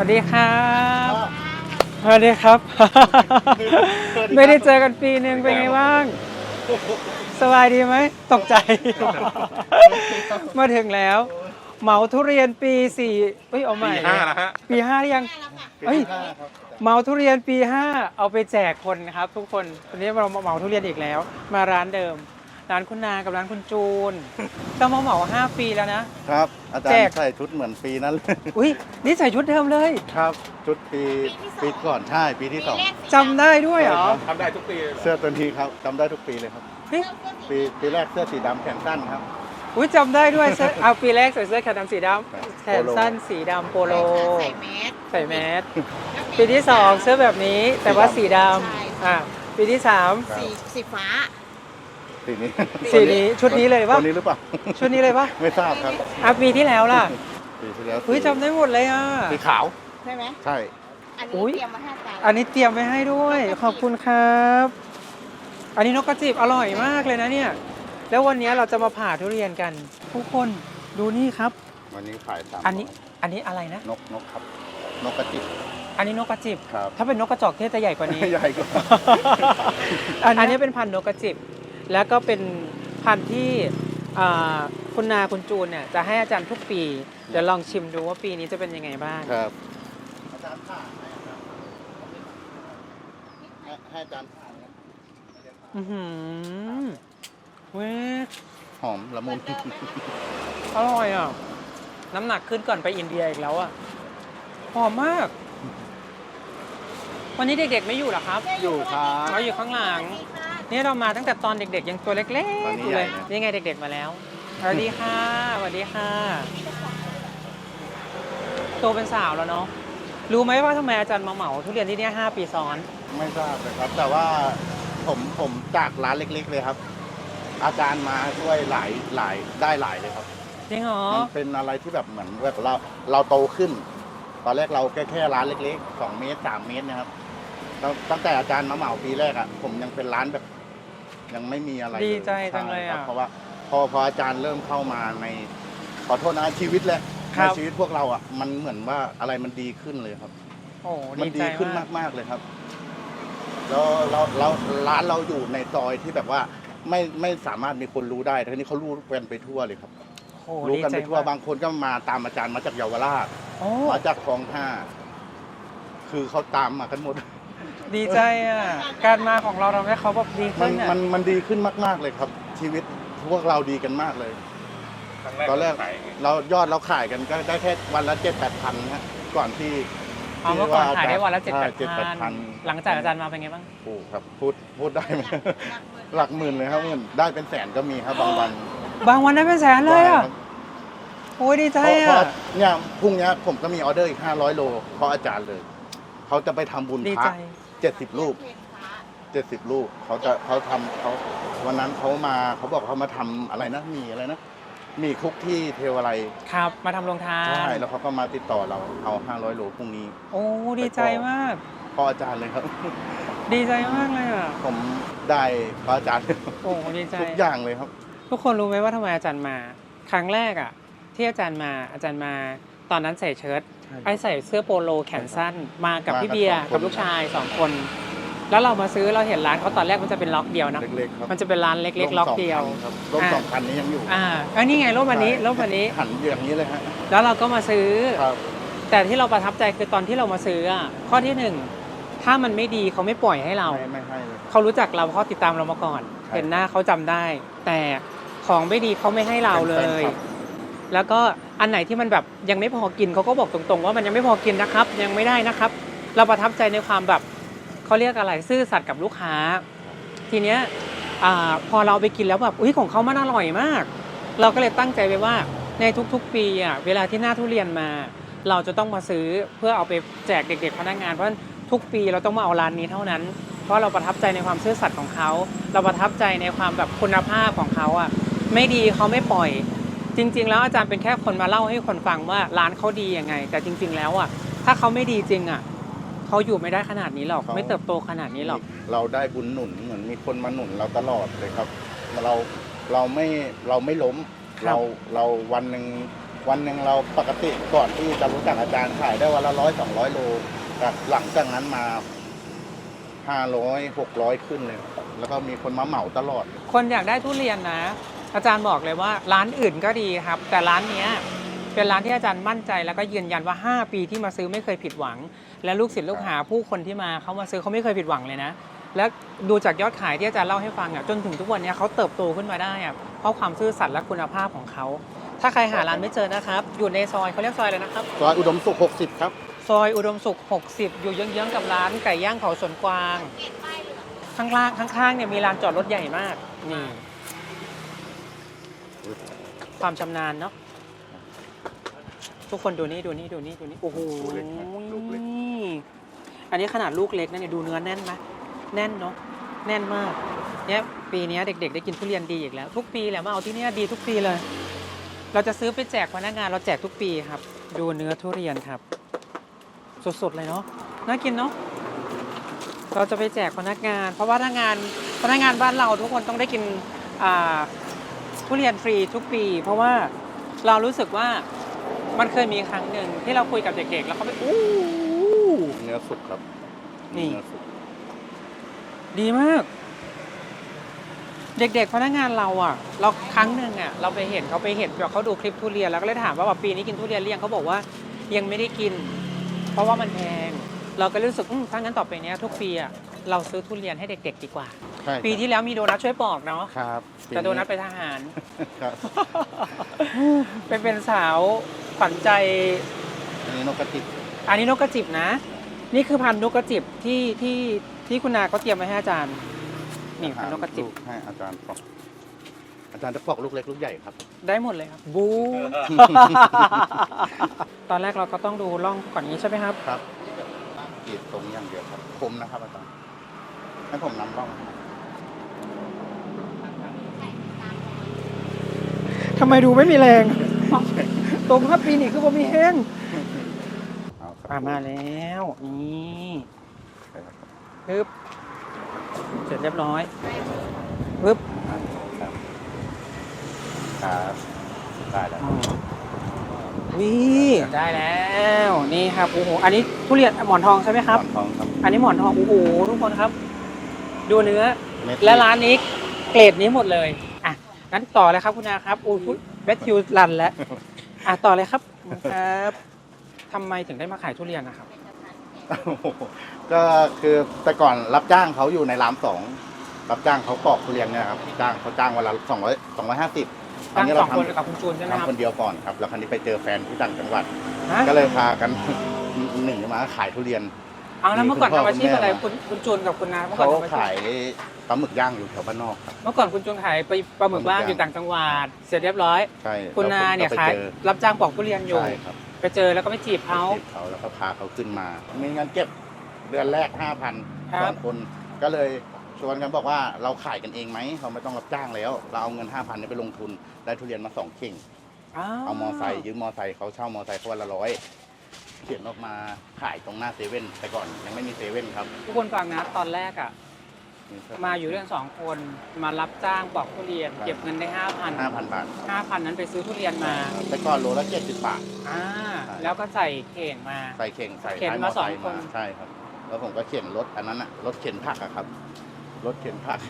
วัสดีครับ สวัสดีครับ ไม่ได้เจอกันปีหนึ่งเป็นไงบ้าง สบายดีไหม ตกใจ มาถึงแล้ว เหมาทุเรียนปีสี่เอ้ยเอาใหม่ปีห้านะฮะปีห้าหรือยังเอ้ยเหมาทุเรียนปี5เอาไปแจกคนครับ ทุกคนวันนี้เรามาเหมาทุเรียนอีกแล้ว มาร้านเดิม ร้านคุณนากับร้านคุณจูน ต้องมาเหมา5ปีแล้วนะ ครับ อาจารแจก ย์ใส่ชุดเหมือนปีนั้นเลยอุ้ยนี่ใส่ชุดเดิมเลยครับ ชุดปีปีก่อนใช่ปีที่สอง จำได้ด้วยเหรอทำได้ทุกปีเสื้อตัวนี้ครับจำได้ทุกปีเลยครับ เฮ้ยปีปีแรกเสื้อสีดำแขนสั้นครับ อุ้ยจำได้ด้วยเสื้อเอาปีแรกใส่เสื้อแขนดำสีดครับำแขนสั้นสีดำโปโล ใส่แมสใส่แมสปีที่สองเสื้อแบบนี้แต่ว่าสีดใช่ำอะปีที่สามครับสีสีฟ้า สีนี้สีนี้ชุดนี้เลยปะตัวนี้หรือเปล่า ชุดนี้เลยปะไม่ทราบครับอะปีที่แล้วล่ะปีที่แล้วอุ้ยจำได้หมดเลยอะ สีขาว ใช่ไหมใช่ อันอุ๊นี้ย เตรียมมาให้อาจารย์อันนี้เตรียมไว้ให้ด้วย ขอบคุณครับ อันนี้นกกระจิบอร่อยมากเลยนะเนี่ย แล้ววันนี้เราจะมาผ่าทุเรียนกันทุกคนดูนี่ครับ วันนี้ขายสามอันนี้อันนี้อะไรนะ นกนกครับ นกกระจิบอันนี้นกกระจิบ ครับถ้าเป็นนกกระจอกเทศจะใหญ่กว่านี้ ใหญ่กว่า อันนี้เป็นพันธุ์นกกระจิบ แล้วก็เป็นพันธุ์ที่อ่าคุณนาคุณจูนเนี่ยจะให้อาจารย์ทุกปี เดี๋ยวลองชิมดูว่าปีนี้จะเป็นยังไงบ้างครับอาจารย์ผ่านให้ให้อาจารย์ผ่านนะอือหือเว้ยหอมละมุนอร่อยอะ น้ำหนักขึ้นก่อนไปอินเดียอีกแล้วอะ หอมมาก วันนี้เด็กๆไม่อยู่เหรอครับ อยู่ครับเราอยู่ข้างหลัง นี่เรามาตั้งแต่ตอนเด็กๆ ยังตัวเล็กตอนๆนี้อยู่เลย ใหญ่นะ นี่ไงเด็กๆมาแล้ว สวัสดีค่ะ สวัสดีค่ะ โตเป็นสาวแล้วเนาะ รู้ไหมว่าทำไมอาจารย์มาเหมาทุเรียนที่เนี่ยห้าปีซ้อน ไม่ทราบเลยครับ แต่ว่าผมผมจากร้านเล็ก ๆ เลยครับ อาจารย์มาช่วยหลายหลายได้หลายเลยครับ จริงเหรอ มันเป็นอะไรที่แบบเหมือนแบบเราเราโตขึ้น ตอนแรกเราแค่แค่ร้านเล็กๆสองเมตรสามเมตรนะครับตั้งตั้งแต่อาจารย์มาเหมาปีแรกอะผมยังเป็นร้านแบบ ยังไม่มีอะไรดีใจช่จังเลยอะครับเพราะว่าพอพออาจารย์เริ่มเข้ามาใน ขอโทษนะชีวิตเลยครัในบ ชีวิตพวกเราอะมันเหมือนว่าอะไรมันดีขึ้นเลยครับ โอ้มันดีดีใจขึ้นมากมากๆเลยครับ แล้วเราเราร้านเราอยู่ในซอยที่แบบว่า ไม่ไม่สามารถมีคนรู้ได้ทีนี้เขารู้กันไปทั่วเลยครับ โอ้รู้ดีกันใจไปทั่วมากบางคนก็มาตามอาจารย์มาจากเยาวราชโอ้มาจากคลองห้าคือเขาตามมากันหมด ดีใจอะ การมาของเราทำให้เขาแบบดีมัขึ้นนอะมันมันดีขึ้นมาก ๆเลยครับ ชีวิตพวกเราดีกันมากเลย ครั้งแรกตอนแรกขายเรายอดเราขายกันก็ได้แค่วันละเจ็ดแปดพันฮะก่อนที่เอาเมื่อก่อนขายได้วันละเจ็ดใช่แปดเจ็ดแปดพัพันนหลังจากอาจารย์มาเป็นไงบ้าง โอ้ครับพูดพูดได้ไหมหลักหมื่นเลยครับหมื่นได้เป็นแสนก็มีครับบางวันบางวันได้เป็นแสนเลยอะครับโอ้ยดีใจเพราะเพอะราะเนี่ยพรุ่งเนี้ยผมก็มีออเดอร์อีกห้าร้อยโลเพราะอาจารย์เลย เขาจะไปทำบุญดีพใจ ระ เจ็ดสิบรูปเพลงพระเจ็ดสิบลูกเขาจะเขาทำเขาวันนั้นเขามาเขาบอกเขามาทำอะไรนะมีอะไรนะมีคุกที่เทวอะไรครับ มาทำโรงทาน ใช่แล้วเขาก็มาติดต่อเราเอาห้าร้อยโลพรุ่งนี้โอ้ดีใจมาก พ่ออาจารย์เลยครับ ดีใจมากเลยอะ ผมได้พระอาจารย์โอ้ดีใจ ทุกอย่างเลยครับ ทุกคนรู้ไหมว่าทำไมอาจารย์มา ครั้งแรกอะ ที่อาจารย์มาอาจารย์มา ตอนนั้นใส่เชิ้ต ไอ้ใส่เสื้อโปโลแขนสั้นมากับมากับพี่เบียร์สองคนกับลูกชายสองคน แล้วเรามาซื้อเราเห็นร้านเขาตอนแรกมันจะเป็นล็อกเดียวเนอะเล็กๆครับมันจะเป็นร้านเล็กๆล็อกเดียวร่มอ่าสองพันนี้ยังอยู่อ่าอันนี้ไงร่มอันนี้ใช่ร่มอันนี้หันอย่างนี้เลยฮะแล้วเราก็มาซื้อครับแต่ที่เราประทับใจคือตอนที่เรามาซื้ออะข้อที่หนึ่งถ้ามันไม่ดีเขาไม่ปล่อยให้เราไม่ไม่ให้เลยเขารู้จักเราเพราะเขาติดตามเรามาก่อนใช่เห็นหน้าเขาจำได้ แต่ของไม่ดีเขาไม่ให้เราเลเป็นแฟนยคลับแล้วก็ อันไหนที่มันแบบยังไม่พอกินเขาก็บอกตรงๆ ว่ามันยังไม่พอกินนะครับ ยังไม่ได้นะครับ เราประทับใจในความแบบเขาเรียกอะไรซื่อสัตย์กับลูกค้า ทีเนี้ยอาพอเราไปกินแล้วแบบอุ้ยของเขามันอร่อยมาก เราก็เลยตั้งใจไว้ว่าในทุกๆ ปีอะเวลาที่หน้าทุเรียนมา เราจะต้องมาซื้อเพื่อเอาไปแจกเด็ก ๆ พนักงานเพราะทุกปีเราต้องมาเอาร้านนี้เท่านั้น เพราะเราประทับใจในความซื่อสัตย์ของเขา เราประทับใจในความแบบคุณภาพของเขาอะไม่ดีเขาไม่ปล่อย จริง ๆ แล้วอาจารย์เป็นแค่คนมาเล่าให้คนฟังว่าร้านเขาดียังไง แต่จริง ๆ แล้วอะถ้าเขาไม่ดีจริงอะเขาอยู่ไม่ได้ขนาดนี้หรอกเขาไม่เติบโตขนาดนี้หรอก เราได้บุญหนุนเหมือนมีคนมาหนุนเราตลอดเลยครับ เราเราไม่เราไม่ล้มครับเราเราวันหนึ่งผวันหนึ่งเราปกติก่อนที่จะรู้จักอาจารย์ขายได้วันละร้อยสองร้อยโลแต่หลังจากนั้นมาห้าร้อยหกร้อยขึ้นเลย แล้วก็มีคนมาเหมาตลอด คนอยากได้ทุเรียนนะ อาจารย์บอกเลยว่าร้านอื่นก็ดีครับ แต่ร้านเนี้ยเป็นร้านที่อาจารย์มั่นใจ แล้วก็ยืนยันว่า 5 ปีที่มาซื้อไม่เคยผิดหวัง และลูกศิษย์ลูกหาผู้คนที่มาเขามาซื้อเขาไม่เคยผิดหวังเลยนะ แล้วดูจากยอดขายที่อาจารย์เล่าให้ฟังอะจนถึงทุกวันเนี้ยเขาเติบโตขึ้นมาได้อะเพราะความซื่อสัตย์และคุณภาพของเขาถ้าใครหาร้านไม่เจอนะครับ อยู่ในซอยเขาเรียกซอยอะไรนะครับ ซอยอุดมสุขหกสิบครับ ซอยอุดมสุข 60 อยู่เยื้องๆกับร้านไก่ย่างเขาสวนกวาง ข้างล่างข้างๆเนี่ยมีลานจอดรถใหญ่มากนี่ ความชำนาญเนาะทุกคนดูนี่ดูนี่ดูนี่ดูนี่โอ้โหลูกเล็กนะลูกเล็ก อันนี้ขนาดลูกเล็กนะเนี่ยดูเนื้อแน่นไหมแน่นเนาะแน่นมากเนี่ยปีเนี้ยเด็ก ๆ ได้กินทุเรียนดีอีกแล้ว ทุกปีแหละมาเอาที่เนี่ยดีทุกปีเลย เราจะซื้อไปแจกพนักงานเราแจกทุกปีครับ ดูเนื้อทุเรียนครับ สดๆเลยเนาะน่ากินเนาะเราจะไปแจกพนักงาน เพราะว่าพนักงานพนักงานบ้านเราทุกคนต้องได้กินอ่า ทุเรียนฟรีทุกปี เพราะว่าเรารู้สึกว่ามันเคยมีครั้งหนึ่งที่เราคุยกับเด็กๆ แล้วเขาไปอู้เนื้อสุกครับนี่ เอสุกดีมาก เด็กๆพนักงานเราอะ เราครั้งหนึ่งอะ เราไปเห็นเขาไปเห็นแบบเขาดูคลิปทุเรียนแล้วก็เลยถามว่าแบบปีนี้กินทุเรียนเรียงเขาบอกว่ายังไม่ได้กิน เพราะว่ามันแพง เราก็รู้สึกอืมถ้างั้นต่อไปเนี้ยทุกปีอะ เราซื้อทุเรียนให้เด็ก ๆ ดีกว่า ใช่ปีที่แล้วมีโดนัทช่วยปอกเนาะครับแต่โดนัทไปนทหาร ครับไปเป็นสาวขวัญใจอันนี้นกกระจิบอันนี้นกกระจิบนะ นี่คือพันธุ์นกกระจิบที่ที่ที่คุณนาเขาเตรียมไว้ให้อาจารย์ นี่พันธุ์นกกระจิบลูให้อาจารย์ปอก อาจารย์จะปอกลูกเล็กลูกใหญ่ครับ ได้หมดเลยครับ บู ตอนแรกเราก็ต้องดูร่องก่อนนี้ใช่ไหมครับ ครับกรีดตรงอย่างเดียวครับ คมนะครับอาจารย์ ให้ผมนำร่องทำไมดูไม่มีแรง ตรงครับปีนี้คือผมมีแห้งเอาครับอ่ามาแล้ว นี่ครับปึ๊บเสร็จเรียบร้อยปึ๊บครับครับได้แล้ววิได้แล้ว นี่ครับโอ้โหอันนี้ทุเรียนหมอนทองใช่ไหมครับ หมอนทองครับ อันนี้หมอนทองโอ้โหทุกคนครับ ดูเนื้อ เม็ดและร้านนี้เกรดนี้หมดเลย อะ งั้นต่อเลยครับคุณอาครับโอ้ยแบทคิวรันแล้ว อะ ต่อเลยครับครับทำไมถึงได้มาขายทุเรียนนะครับ โอ้โหก็คือแต่ก่อนรับจ้างเขาอยู่ในรามสองรับจ้างเขาปอกทุเรียนเนี่ยครับจ้างเขาจ้างวันละสองร้อยสองร้อยห้าสิบตั้งนี้สเราองคนทำกับคุณจูนใช่ไหมครับทำคนเดียวก่อนครับ แล้วคราวนี้ไปเจอแฟนที่ต่างจังหวัด ฮะก็เลยพากัน หนึ่งมาขายทุเรียน เอาแล้วเมื่อก่อนคุณพ่อทำอาชีพอะไรคุณแม่คุณคุณจูนกับคุณนาเมื่อก่อเขานทำอาชีพขายปลาหมึกย่างอยู่แถวบ้านนอกครับ เมื่อก่อนคุณจูนขายไปปลาหมึกบ้างปลาหมึกย่างอยู่ต่างจังหวัดเสร็จเรียบร้อย ใช่คุณนาเนี่ยแล้วผมก็ขายไปจอรับจ้างปอกทุเรียนอยู่ ใช่ครับไปเจอแล้วก็ไปจีบเขา จีบเขาแล้วก็พาเขาขึ้นมา มีเงินเก็บเดือนแรกห้าพันครับ สองคน ก็เลยชวนกันบอกว่าเราขายกันเองไหมเราไม่ต้องรับจ้างแล้ว เราเอาเงินห้าพันนี้ไปลงทุนได้ทุเรียนมาสองเข่ง เอามอไซค์ยืมมอไซค์เขาเช่ามอไซค์เขาวันละร้อย เขียนออกมาขายตรงหน้าเซเว่นแต่ก่อนยังไม่มีเซเว่นครับทุกคนฟังนะตอนแรกอะมาอยู่ด้วยกันสองคนมารับจ้างปอกทุเรียน เก็บเงินได้ห้าพันห้าพันบาทห้าพันนั้นไปซื้อทุเรียนมา แต่ก่อนโลละเจ็ดสิบบาทอ่าแล้วก็ใส่เข่งมาใส่เข่งใส่เข็นท้ายมมาอไซค์สองคนมาใช่ครับ แล้วผมก็เข็นรถอันนั้นอะรถเข็นผักอะครับรถเข็นผัก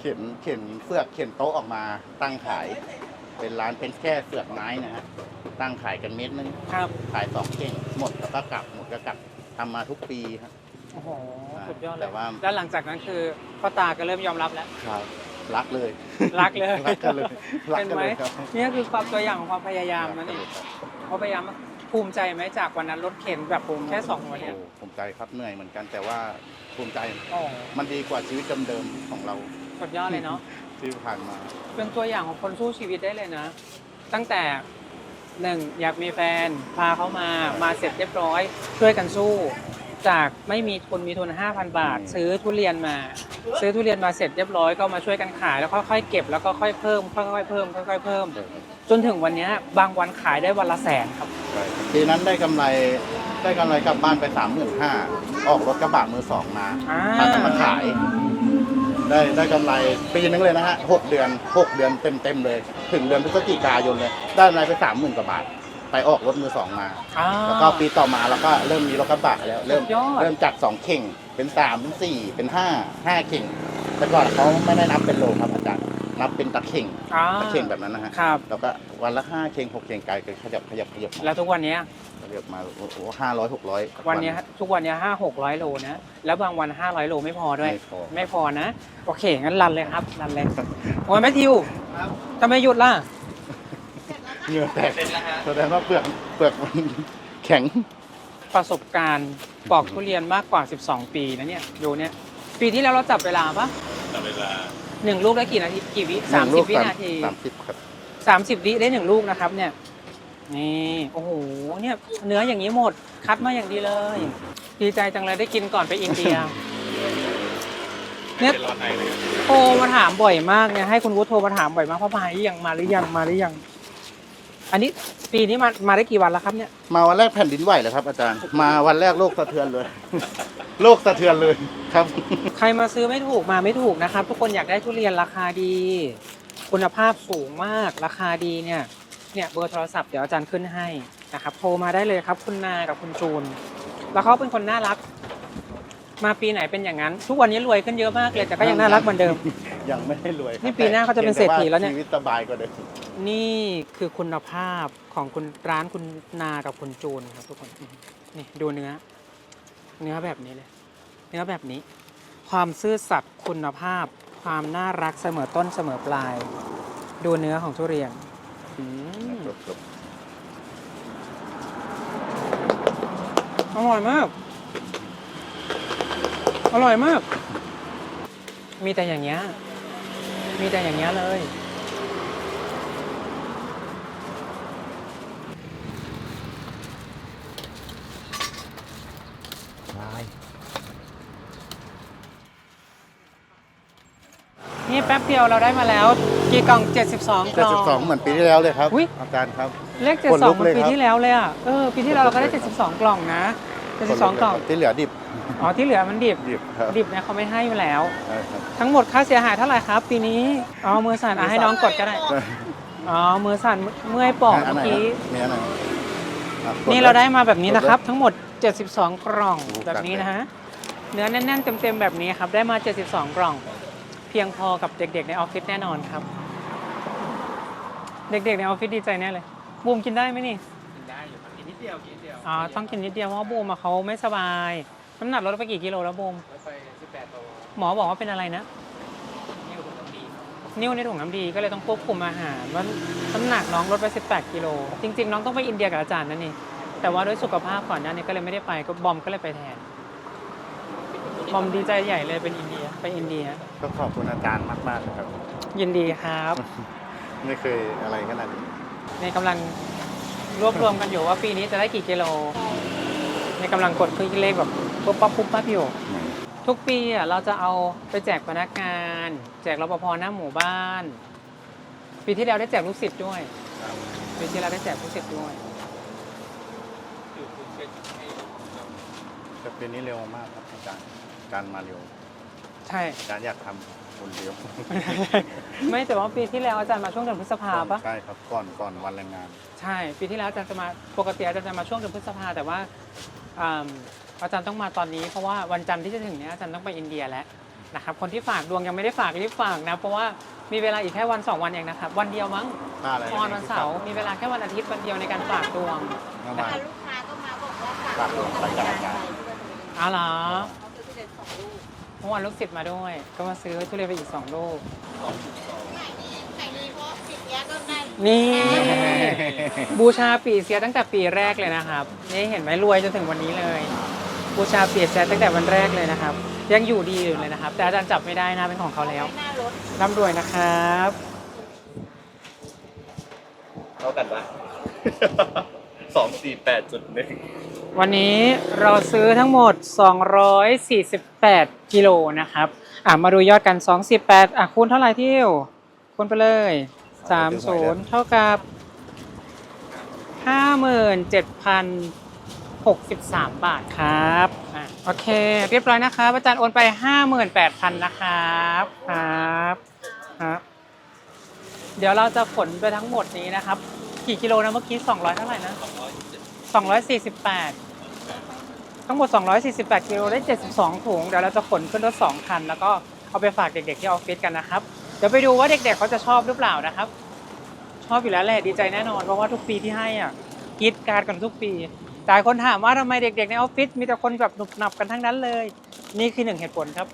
เข็นเข็นเฟือกเข็นโต๊ะออกมาตั้งขาย เป็นร้านเป็นแค่เฟือกไม้นะฮะตั้งขายกันเม็ดนึงครับขายสองเข่งหมดแล้วก็กลับหมดก็กลับทำมาทุกปีครับ โอ้โหอ่าสุดยอดเลแต่ยว่า แล้วหลังจากนั้นคือพ่อตาก็เริ่มยอมรับแล้ว ครับรักเลยรักเลย รักกันเลยรักเป็นกันไหมเลยครับนี่คือความตัวอย่างของความพยายามนั่นเองรักกัลยครับเขาพยายามภูมิใจไหมจากวันนั้นรถเข็นแบบผมแค่สองวันเนี่ยโอ้ภูมิใจครับเหนื่อยเหมือนกันแต่ว่าภูมิใจโอ้มันดีกว่าชีวิตเดิมๆของเรา สุดยอดเลยเนาะ ที่ผ่านมา เป็นตัวอย่างของคนสู้ชีวิตได้เลยนะ ตั้งแต่หนึ่งอยากมีแฟน พาเขามามาเสร็จเรียบร้อย ช่วยกันสู้ จากไม่มีทุนมีทุน 5,000 บาทซื้อทุเรียนมา ซื้อทุเรียนมาเสร็จเรียบร้อยก็มาช่วยกันขายแล้วค่อยๆเก็บแล้วก็ค่อยเพิ่มค่อยๆเพิ่มค่อยๆเพิ่ม จนถึงวันเนี้ยบางวันขายได้วันละแสนครับ ปีนั้นได้กำไรได้กำไรกลับบ้านไปสามหมื่นห้าออกรถกระบะมือสองมาอ่า พากันมาขาย ได้ได้กำไรปีนึงเลยนะฮะหกเดือนหกเดือนเต็มเต็มๆเลย ถึงเดือนพฤศจิกายนเลย ได้กำไรไปสามหมื่นกว่าบาท ไปออกรถมือสองมา อ่า แล้วก็ปีต่อมาเราก็เริ่มมีรถกระบะแล้ว เริ่มสุดยอด เริ่มจากสองเข่งเป็นสามเป็นสี่เป็นห้าห้าเข่ง แต่ก่อนเขาไม่ได้นับเป็นโลครับอาจารย์นับเป็นตะเข่งอ่าตะเข่งแบบนั้นนะฮะครับ แล้วก็วันละห้าเข่งหกเข่งไกลก็ขยับขยับขยับมาแล้วทุกวันเนี้ย ขยับมาโอ้โหห้าร้อยหกร้อยวันเนี้ยทุกวันเนี้ยห้าหกร้อยโลนะ แล้วบางวันห้าร้อยโลไม่พอด้วย ไม่พอ ไม่พอนะ โอเค งั้นรันเลยครับ รันเลย โอ้ยแมทธิวทำไมหยุดล่ะ เหงื่อแตกแสดงว่าเปลือกเปลือกมันแข็ง ประสบการณ์ปอกทุเรียนมากกว่า 12 ปีนะเนี่ย ดูเนี่ย ปีที่แล้วเราจับเวลาปะจับเวลาหนึ่งลูกได้กี่นาที กี่วิสามสิบวินาที สามสิบครับสามสิบวิได้หนึ่งลูกนะครับเนี่ย นี่โอ้โหเนี่ยเนื้ออย่างนี้หมดคัดมาอย่างดีเลย ดีใจจังเลยได้กินก่อนไปอินเดียเนี่ยเป็นร้อนในเลยครับโทรมาถามบ่อยมากเนี่ยให้คุณวุฒิโทรมาถามบ่อยมากเพราะมาหรือยังมาหรือยังมาหรือยัง อันนี้ปีนี้มามาได้กี่วันแล้วครับเนี่ย มาวันแรกแผ่นดินไหวเลยครับอาจารย์ มาวันแรกโลกสะเทือนเลย โลกสะเทือนเลยครับ ใครมาซื้อไม่ถูกมาไม่ถูกนะครับ ทุกคนอยากได้ทุเรียนราคาดี คุณภาพสูงมากราคาดีเนี่ย เนี่ยเบอร์โทรศัพท์เดี๋ยวอาจารย์ขึ้นให้นะครับโทรมาได้เลยครับ คุณนากับคุณจูน แล้วเขาเป็นคนน่ารัก มาปีไหนเป็นอย่างนั้น ทุกวันนี้รวยขึ้นเยอะมากเลยแต่ก็ยังน่ารักเหมือนเดิม ยังไม่ได้รวยครับนี่ปีหน้าเขาจะเป็นเศรษฐีแล้วเนี่ย ชีวิตสบายกว่าเดิมนี่คือคุณภาพของคุณร้านคุณนากับคุณจูนครับทุกคนนี่ดูเนื้อ เนื้อแบบนี้เลย เนื้อแบบนี้ ความซื่อสัตย์คุณภาพ ความน่ารักเสมอต้นเสมอปลาย ดูเนื้อของทุเรียน อืมอร่อยมาก อร่อยมาก มีแต่อย่างเงี้ย มีแต่อย่างเงี้ยเลยนี่แป๊บเดียวเราได้มาแล้ว กี่กล่อง 72กเจ็ดล่องสิบสองเหมือนปีที่แล้วเลยครับอุ๊ย อาจารย์ครับ เลข ขนลุ72กมันเลยปีครับ ที่แล้วเลยอะ เออ ปีที่แล้วเราก็ได้ขนลุกเลยครับ72 กล่องนะ 72 กล่อง ที่เหลือดิบอ๋อ ที่เหลือมันดิบ ดิบครับดิบเนี่ยเขาไม่ให้มาแล้ว ใช่ครับ ทั้งหมดค่าเสียหายเท่าไหร่ครับ ปีนี้ อ๋อ มือสั่นอะให้น้องกดก็ได้ อ๋อ มือสั่นเมื่อยปอกอันเมื่อไหนกี้มีอันไหนอะกนี่ลยเราได้มาแบบนี้นะครับกดเลยทั้งหมด 72 กล่องโอ้แบบนี้จัดเลยนะฮะเนื้อแน่นๆเต็มๆแบบนี้ครับ ได้มา 72 กล่อง เพียงพอกับเด็กๆในออฟฟิศแน่นอนครับ เด็กๆในออฟฟิศดีใจแน่เลยบูมกินได้ไหมนี่กินได้อยู่ครับกินนิดเดียวกินนิดเดียวอ๋อต้องกินนิดเดียวเพราะว่าบูมอะเขาไม่สบาย น้ำหนักลดไปกี่กิโลแล้วบูมแล้วไป18โลหมอบอกว่าเป็นอะไรนะ นี่คุณต้องดีครับนิ้วในถุงน้ำดีก็เลยต้องควบคุมอาหารว่าน้ำหนักน้องลดไป 18 กิโล จริง ๆ น้องต้องไปอินเดียกับอาจารย์นั่นนี่ แต่ว่าด้วยสุขภาพก่อนหน้านี้ก็เลยไม่ได้ไปก็บอมก็เลยไปแทน บอมดีใจใหญ่เลยเป็นอินเดียไปอินเดีย ก็ขอบคุณอาจารย์มากๆนะครับ ยินดีครับ ไม่เคยอะไรขนาดนี้ ในกำลังรวบรวมกันอยู่ว่าปีนี้จะได้กี่กิโล ในกำลังกดเครื่องคิดเลขแบบปุ๊บปั๊บปุ๊บปั๊บอยู่ ทุกปีอะเราจะเอาไปแจกพนักงาน แจกรปภหน้าหมู่บ้าน ปีที่แล้วได้แจกลูกศิษย์ด้วยปีที่แล้วได้แจกลูกศิษย์ด้วยอยู่คุณเป็นให้แต่ปีนี้เร็วมากครับอาจารย์อาจารย์มาเร็ว ใช่อาจารย์อยากทำคนเดียวไม่แต่ว่าปีที่แล้วอาจารย์มาช่วงเดือนพฤษภาปะใช่ครับก่อนก่อนวันแรงงาน ใช่ ปีที่แล้วอาจารย์จะมาปกติอาจารย์จะมาช่วงเดือนพฤษภาแต่ว่าอ่าอาจารย์ต้องมาตอนนี้เพราะว่าวันจันทร์ที่จะถึงเนี้ยอาจารย์ต้องไปอินเดียแล้วนะครับคนที่ฝากดวงยังไม่ได้ฝากรีบฝากนะเพราะว่ามีเวลาอีกแค่วันสองวันเองนะครับวันเดียวมั้งหน้าอะไรออนวันเสาร์มีเวลาแค่วันอาทิตย์วันเดียวในการฝากดวงเมื่อวานลูกค้าก็มาบอกว่าฝากลงรายการอาจารย์อ้าวเหรอ มื่อวานลูกศิษย์มาด้วย ก็มาซื้อทุเรียนไปอีกสองลูก ไข่นี้เพราะสิบเนี้ยก็ได้นี่ บูชาปีเสียตั้งแต่ปีแรกเลยนะครับ นี่เห็นไหมรวยจนถึงวันนี้เลย บูชาปีเสียตั้งแต่วันแรกเลยนะครับ ยังอยู่ดีอยู่เลยนะครับ แต่อาจารย์จับไม่ได้นะเป็นของเขาแล้วหน้ารถร่ำรวยนะครับ เท่ากันปะ สองสี่แปดจุดหนึ่ง วันนี้เราซื้อทั้งหมด 248 กิโลนะครับ อะมาดูยอดกัน 248 อะคูณเท่าไหร่ที่วคูณไปเลย 30 เท่ากับ 57,063 บาทครับ อะโอเค เรียบร้อยนะครับ อาจารย์โอนไป 58,000 นะครับครับครับ เดี๋ยวเราจะขนไปทั้งหมดนี้นะครับ กี่กิโลนะเมื่อกี้ 200 เท่าไหร่นะ 248 ทั้งหมด 248กิโลได้ 72 ถุง เดี๋ยวเราจะขนขึ้นรถ 2 คัน แล้วก็เอาไปฝากเด็กๆที่ออฟฟิศกันนะครับ เดี๋ยวไปดูว่าเด็กๆเขาจะชอบหรือเปล่านะครับ ชอบอยู่แล้วแหละดีใจแน่นอน เพราะว่าทุกปีที่ให้อะกรีดการดกันทุกปีหลายคนถามว่าทำไมเด็กๆในออฟฟิศมีแต่คนแบบหนุบหนับกันทั้งนั้นเลย นี่คือหนึ่งเหตุผลครับ